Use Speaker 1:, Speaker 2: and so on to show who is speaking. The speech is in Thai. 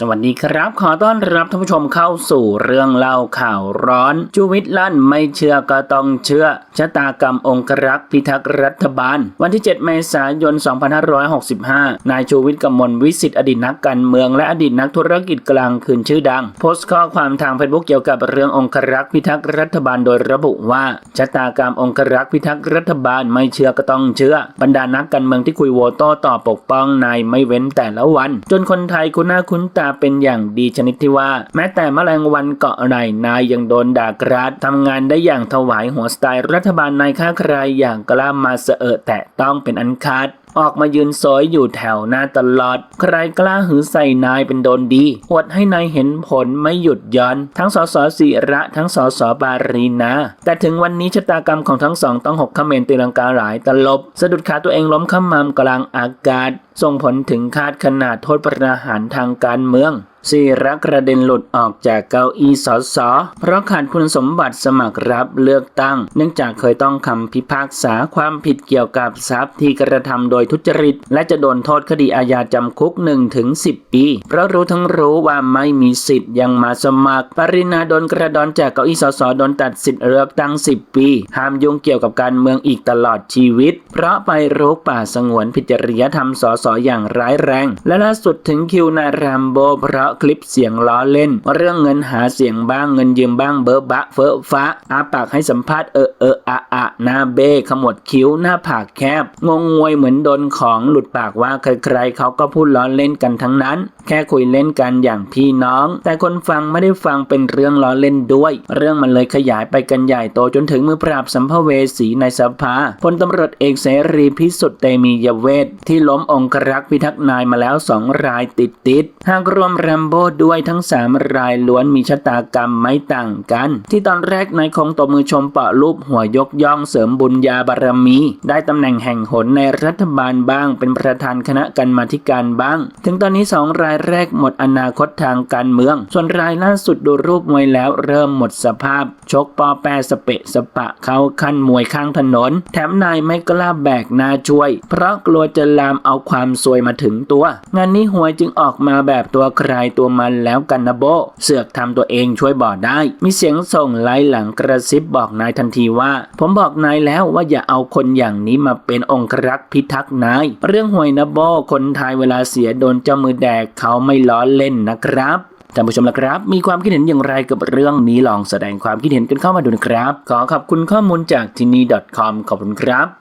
Speaker 1: สวัสดีครับ ขอต้อนรับท่านผู้ชมเข้าสู่เรื่องเล่าข่าวร้อนจูวิตลั่นไม่เชื่อก็ต้องเชื่อชะตากรรมองครักษ์พิทักษ์รัฐบาล วันที่ 7 เมษายน 2565 นายชูวิทย์กมลวิสิทธิ์อดีตนักการเมืองและอดีตนักธุรกิจกลางคืนชื่อดัง โพสต์ข้อความทางเฟซบุ๊กเกี่ยวกับเรื่ององครักษ์พิทักษ์รัฐบาลโดยระบุว่าชะตากรรมองครักษ์พิทักษ์รัฐบาลไม่เชื่อก็ต้องเชื่อ บรรดานักการเมืองที่คุยโวโต้ต่อปกป้องนายไม่เว้นแต่ละวัน จนคนไทยคุ้นหน้าคุ้นตาเป็นอย่างดีชนิดที่ว่า แม้แต่แมลงวันเกาะไหนนายยังโดนด่ากราดทำงานได้อย่างถวายหัวสไตล์รัฐบาลนายข้าใครอย่างกล้ามาเสอะแตะต้องเป็นอันขาดออกมายืนสอยอยู่แถวหน้าตลอด ใครกล้าหือใส่นายเป็นโดนดีหวดให้นายเห็นผลไม่หยุดยันทั้งสสศิระทั้งสสบารีนา แต่ถึงวันนี้ชะตากรรมของทั้งสองต้องหกขมรตีลังกาหลายตลบ สะดุดขาตัวเองล้มขมำกลางอากาศ ส่งผลถึงคาดขนาดโทษประหารทางการเมือง ศิระกระเด็นหลุดออกจากเก้าอี้สส เพราะขาดคุณสมบัติสมัครรับเลือกตั้ง เนื่องจากเคยต้องคำพิพากษาความผิดเกี่ยวกับทรัพย์ที่กระทำโดยทุจริต และจะโดนโทษคดีอาญาจำคุก1ถึง10 ปี เพราะรู้ทั้งรู้ว่าไม่มีสิทธิ์ยังมาสมัคร ปรินาโดนกระดอนจากเก้าอี้สสโดนตัดสิทธิ์เลือกตั้ง 10 ปี ห้ามยุ่งเกี่ยวกับการเมืองอีกตลอดชีวิต เพราะไปรุกป่าสงวนผิดจริยธรรมสสอย่างร้ายแรง และล่าสุดถึงคิวนายแรมโบเพราะคลิปเสียงล้อเล่น เรื่องเงินหาเสียงบ้างเงินยืมบ้างเบอร์บะเฟอะฟ้าอาปากให้สัมภาษณ์เออเอออะอะหน้าเบ้ขมวดคิ้วหน้าผากแคบ งงงวยเหมือนโดนของหลุดปากว่าใครๆเขาก็พูดล้อเล่นกันทั้งนั้น แค่คุยเล่นกันอย่างพี่น้อง แต่คนฟังไม่ได้ฟังเป็นเรื่องล้อเล่นด้วย เรื่องมันเลยขยายไปกันใหญ่โตจนถึงมือปราบสัมภเวสีในสภาพลตำรวจเอกเสรีพิสุทธิ์เตมียเวทที่ล้มองครักษ์พิทักษ์นายมาแล้วสองรายติดติดหากรวมแรมโบ้ด้วยทั้งสามรายล้วนมีชะตากรรมไม่ต่างกัน ที่ตอนแรกนายคงตบมือชมเปาะรูปหัวยกย่องเสริมบุญญาบารมี ได้ตำแหน่งแห่งหนในรัฐบาลบ้าง เป็นประธานคณะกรรมาธิการบ้าง ถึงตอนนี้สองรายแรกหมดอนาคตทางการเมือง ส่วนรายล่าสุดดูรูปมวยแล้วเริ่มหมดสภาพ ชกปอแปสเปะสปะเข้าขั้นมวยข้างถนน แถมนายไม่กล้าแบกนาช่วย เพราะกลัวจะลามเอาความซวยมาถึงตัว งานนี้หวยจึงออกมาแบบตัวใครตัวมันแล้วกันนะโบ เสือกทำตัวเองช่วยบอกได้ มีเสียงส่งไล่หลังกระซิบบอกนายทันทีว่า ผมบอกนายแล้วว่าอย่าเอาคนอย่างนี้มาเป็นองครักษ์พิทักษ์นาย เรื่องหวยนะโบ คนไทยเวลาเสียโดนเจ้ามือแดกเขาไม่ล้อเล่นนะครับท่านผู้ชมละครับ มีความคิดเห็นอย่างไรกับเรื่องนี้ลองแสดงความคิดเห็นกันเข้ามาดูนะครับ ขอขอบคุณข้อมูลจากที่นี่ .com ขอบคุณครับ